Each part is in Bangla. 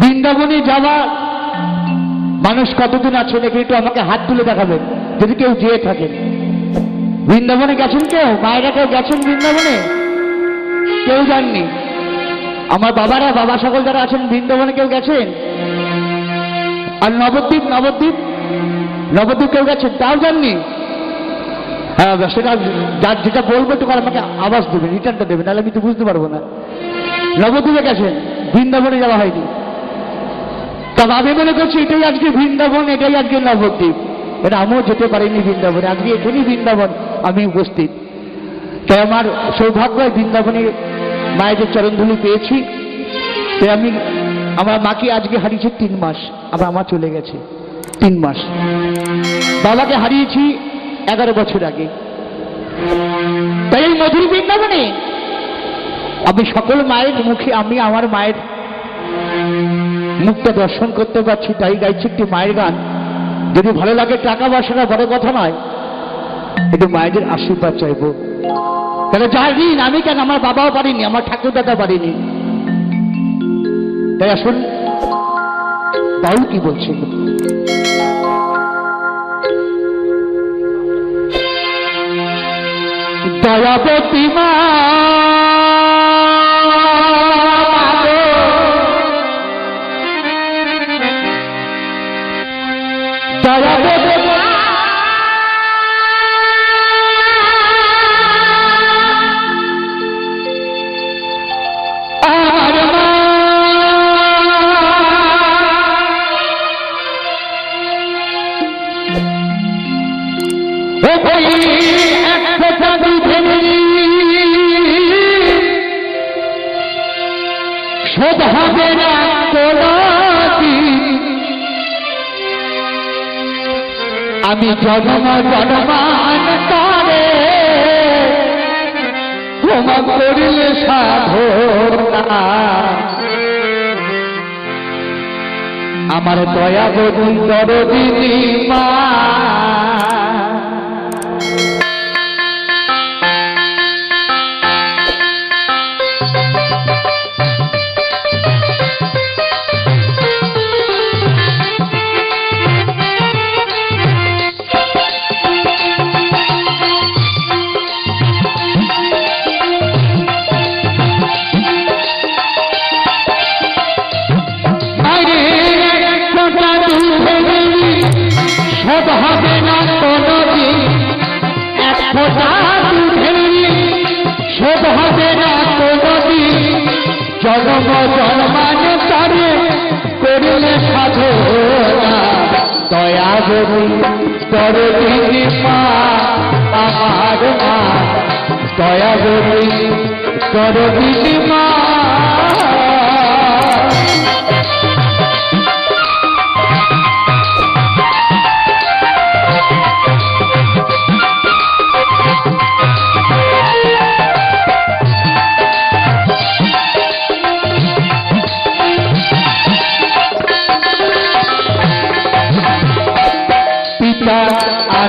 বৃন্দাবনে যাওয়া মানুষ কতদিন আছে নাকি একটু আমাকে হাত তুলে দেখাবেন, যদি কেউ যেয়ে থাকেন। বৃন্দাবনে গেছেন কেউ? মায়েরা কেউ গেছেন বৃন্দাবনে? কেউ যাননি? আমার বাবারা, বাবা সকল যারা আছেন, বৃন্দাবনে কেউ গেছেন? আর নবদ্বীপ নবদ্বীপ? নবদ্বীপ কেউ গেছেন? তাও যাননি? হ্যাঁ সেটা যার যেটা বলব একটু আমাকে আওয়াজ দেবেন রিটার্নটা দেবেন, নাহলে আমি তো বুঝতে পারব না। নবদ্বীপে গেছেন, বৃন্দাবনে যাওয়া হয়নি। তবে আমি মনে করছি এটাই আজকে বৃন্দাবন, এটাই আজকে নবদ্বীপ। এটা আমিও যেতে পারিনি বৃন্দাবনে, আজকে এখানেই বৃন্দাবন আমি উপস্থিত। তাই আমার সৌভাগ্য বৃন্দাবনে মায়েদের চরণধুলি পেয়েছি। তাই আমি, আমার মাকে আজকে হারিয়েছি তিন মাস, আবার আমার চলে গেছে তিন মাস। বাবাকে হারিয়েছি এগারো বছর আগে। তাই এই মধুর বৃন্দাবনে আমি সকল মায়ের মুখে, আমি, আমার মায়ের মুখটা দর্শন করতে পারছি, তাই গাইছি একটি মায়ের গান। যদি ভালো লাগে টাকা পয়সাটা বড় কথা নয়। একটু মায়েদের আশীর্বাদ চাইব। কেন, যার ঋণ, আমি কেন? আমার বাবাও পারিনি, আমার ঠাকুর দাদা পারিনি। তাই আসুন বাউল কি বলছিল দয়াবতী মা আমি জন্ম জন্মান করে ক্ষমা করিলে সাধনা আমার দয়া বধুন দরদিনী মা। জন্ম জন্মানে তারে করিলে সাধনা দয়া গরু দিদি মা, আমার মা। দয়া গরু দিদি মা।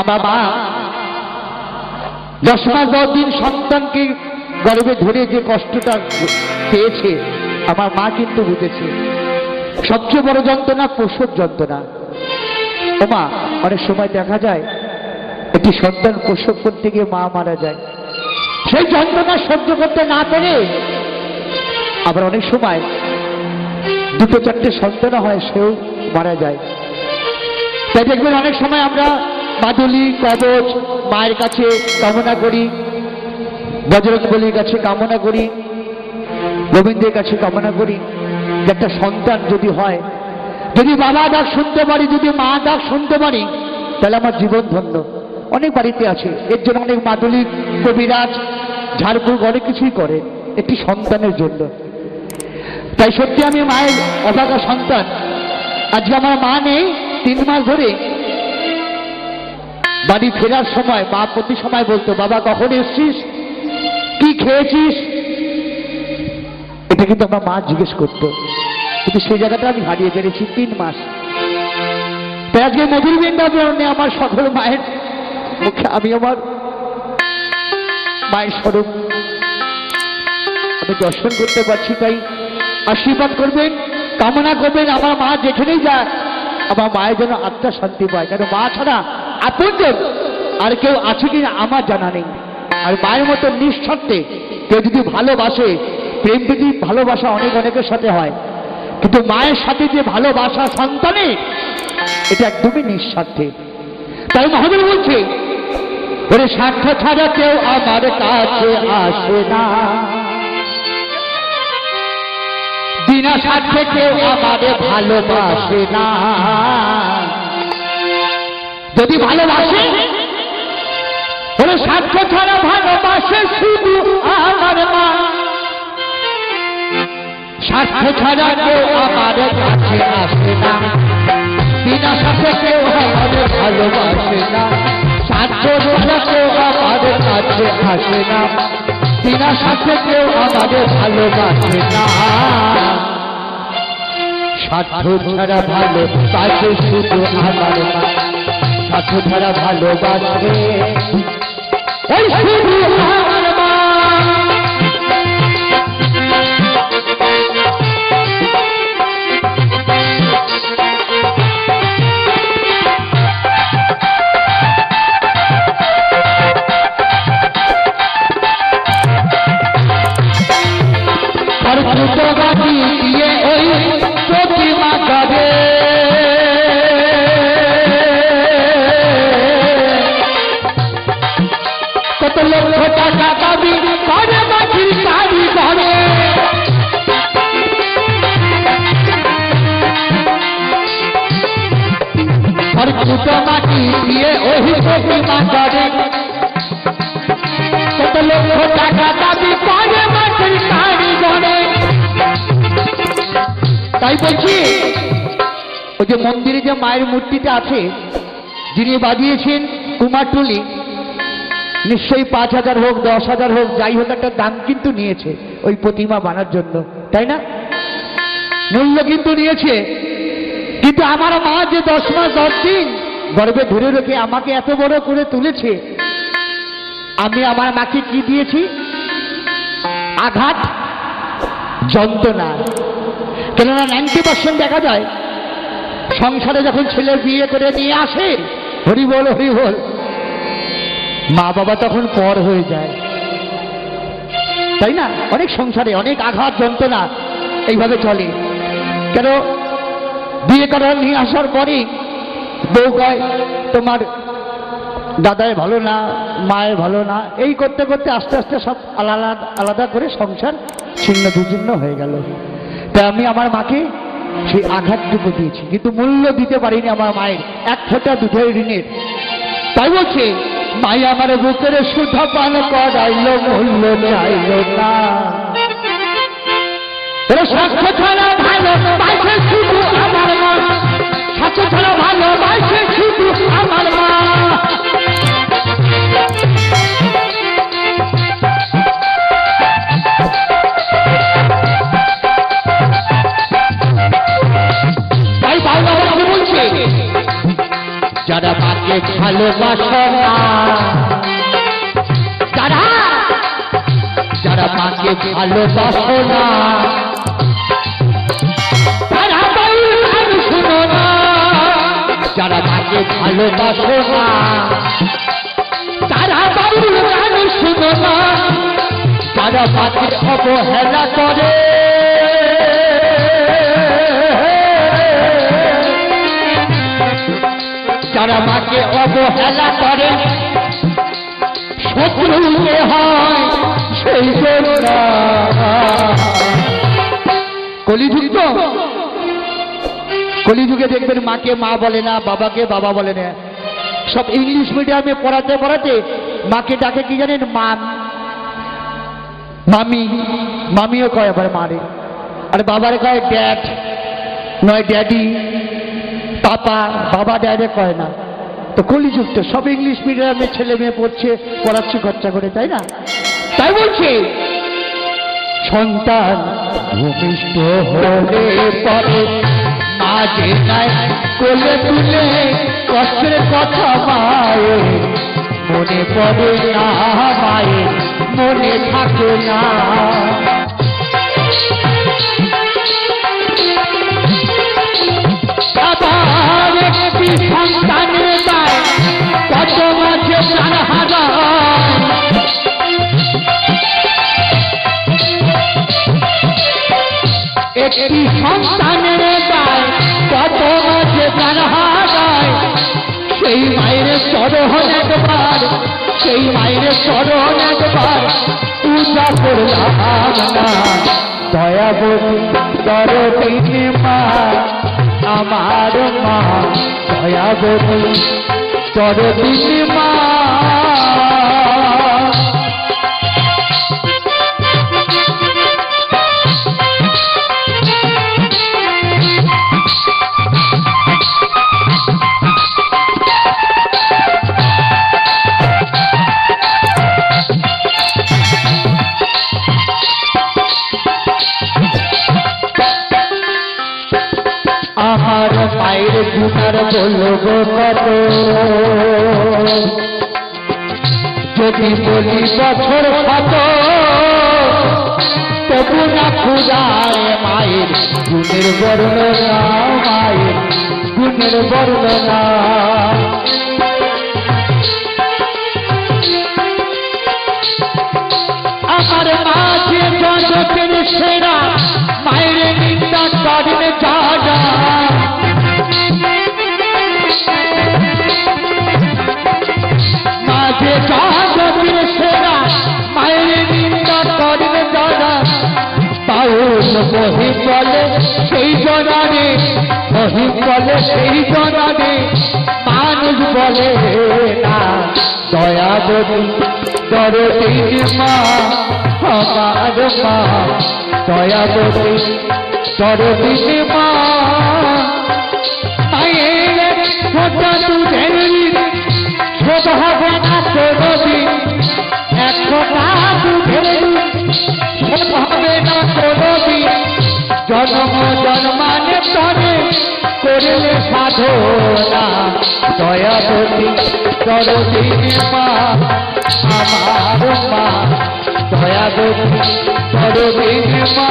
আমার মা দশ মাস দশ দিন সন্তানকে গর্ভে ধরে যে কষ্টটা পেয়েছে, আমার মা কিন্তু বুঝেছে। সবচেয়ে বড় যন্ত্রণা প্রসব যন্ত্রণা। ওমা অনেক সময় দেখা যায় একটি সন্তান প্রসব করতে গিয়ে মা মারা যায়। সেই যন্ত্রণা সহ্য করতে না পেরে আবার অনেক সময় দুটো চারটে সন্তান হয়, সেও মারা যায়। তাই দেখবেন অনেক সময় আমরা মাদুলি, কবচ, মায়ের কাছে কামনা করি বজরং বলির কাছে কামনা করি, গোবিন্দের কাছে কামনা করি একটা সন্তান যদি হয়, যদি বাবা ডাক শুনতে পারি, যদি মা ডাক শুনতে পারি, তাহলে আমার জীবন ধন্য। অনেক বাড়িতে আছে, এর জন্য অনেক মাদুলি কবিরাজ, ঝাড়ফুঁক অনেক কিছুই করে একটি সন্তানের জন্য। তাই সত্যি আমি মায়ের অভাগা সন্তান। আজকে আমার মা নেই তিন মাস ধরে। বাড়ি ফেরার সময়, মা প্রতি সময় বলতো, বাবা, কখন এসছিস? কি খেয়েছিস? এটা কিন্তু আমার মা জিজ্ঞেস করতো। কিন্তু সেই জায়গাটা আমি হারিয়ে ফেলেছি তিন মাস। তাই আজকে মধুর বৃন্দাবনে আমার সকল মায়ের মুখে আমি আমার মায়ের স্বরূপ আমি দর্শন করতে পারছি তাই আশীর্বাদ করবেন, কামনা করবেন, আমার মা যেখানেই যায় আমার মায়ের যেন আত্মা শান্তি পায়। কারণ মা ছাড়া আপনজন আর কেউ আছে কিনা আমার জানা নেই। আর মায়ের মতো নিঃস্বার্থে কেউ যদি ভালোবাসে, প্রেম যদি ভালোবাসা অনেক অনেকের সাথে হয়, কিন্তু মায়ের সাথে যে ভালোবাসা সন্তানের এটা একদমই নিঃস্বার্থে তাই মহাদেব বলছে, ওরে স্বার্থ ছাড়া কেউ আমার কাছে আসে না। বিনা স্বার্থে কেউ আমারে ভালোবাসে না। যদি ভালোবাসে ওরে স্বার্থ ছাড়া ভালোবাসে শুধু আমার মা। স্বার্থ ছাড়া কেউ আমার কাছে আসে না। বিনা স্বার্থে কেউ আমারে ভালোবাসে না। স্বার্থ ছাড়া কেউ আমার কাছে আসে না। বিনা স্বার্থে কেউ আমাদের ভালোবাসে না। স্বার্থ ছাড়া ভালো বাসে শুধু আমার মা স্বার্থ ছাড়া ভালোবাসে। ওই শুধু আমার তাই বলছি ওই যে মন্দিরে যে মায়ের মূর্তিটা আছে, যিনি বাজিয়েছেন কুমারটুলি, নিশ্চয়ই পাঁচ হাজার হোক, দশ হাজার হোক, যাই হোক একটা দাম কিন্তু নিয়েছে ওই প্রতিমা বানার জন্য, তাই না? মূল্য কিন্তু নিয়েছে। কিন্তু আমার মা যে দশ মাস দশ দিন গর্বে ধরে রেখে আমাকে এত বড় করে তুলেছে, আমি আমার মাকে কি দিয়েছি? আঘাত, যন্ত্রণা। কেননা নাইনটি পার্সেন্ট দেখা যায়, সংসারে যখন ছেলে বিয়ে করে নিয়ে আসে, হরি বল হরি বল, মা বাবা তখন পর হয়ে যায়। তাই না? অনেক সংসারে অনেক আঘাত, যন্ত্রণা এইভাবে চলে। কেন? বিয়ে করার নিয়ে আসার পরেই বউ কয় তোমার দাদায় ভালো না মায়ের ভালো না, এই করতে করতে আস্তে আস্তে সব আলাদা আলাদা করে সংসার ছিন্ন বিচ্ছিন্ন হয়ে গেল। তাই আমি আমার মাকে সেই আঘাতটুকু দিয়েছি, কিন্তু মূল্য দিতে পারিনি আমার মায়ের, এক ফোঁটা দুধের ঋণের। তাই বলছে, মাই আমার বুকের সুধা পান করাইলো, মূল্য চাইল না। ছাড়া ভালো স্বাস্থ্য ছাড়া ভালো বাইছে শুধু আমার মা তাই বাবা বলছে, যারা মাকে ভালোবাসে না, যারা যারা মাকে ভালোবাসো না যারা তাকে ভালোবাসো না, তারা বাউল গান শুনো না তারা তাকে অবহেলা করে। যারা মাকে অবহেলা করে শত্রুকে হয় সেই কন্যা কলিযুগ তো। কলিযুগে দেখবেন মাকে মা বলে না, বাবাকে বাবা বলে না। সব ইংলিশ মিডিয়ামে পড়াতে পড়াতে মাকে ডাকে কি জানেন? মান। মামি। মামিও কয়, আবার মারে আর বাবারে কয় ড্যাড নয় ড্যাডি পাপা, বাবা ড্যাডে কয় না। তো কলিযুগ তো সব ইংলিশ মিডিয়ামে ছেলে মেয়ে পড়ছে, পড়াচ্ছে, খরচা করে, তাই না? তাই বলছে। সন্তান ভূমিষ্ঠ হলে পরে যে নাই কোলে তুলে কষ্টের কথা মায়ে মনে পড়ে না মায়ে মনে থাকে না। সন্তানের দায়, কত সেই মায়ের স্মরণ একবার পূজা করলাম না দয়াবতী দরদিনী মা, আমার মা। দয়াবতী দরদিনী মা। আমার মায়ের গুণার বলব কত? যদি বলি বছর কত, তবু না ক্ষুদায় মায়ের গুণের বর্ণনা, মায়ের গুণের বর্ণনা। আমার মাঝে জগতের সেরা জগতের সেরা, মায়ের নিন্দা করেন যারা। পাউস বহি বলে সেই জনারে, বহি বলে সেই জনারে, মানুষ বলে না দয়াবতী দরদিনী মা আমার মা দয়াবতী দরদিনী মা। মায়ের ফোটা দুধের ফোটা দুধের ছোট হবে না কোনদিন জন্ম জন্মানে তরে করলে সাধনা দয়াবতী দরদিনী মা আমার মা দয়াবতী দরদিনী মা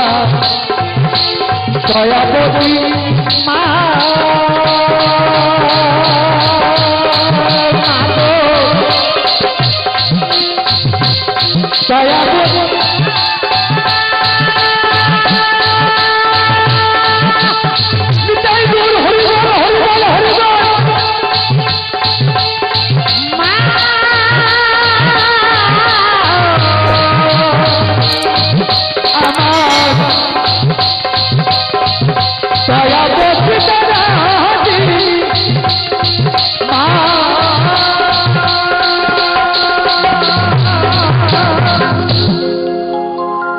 দয়াবতী মা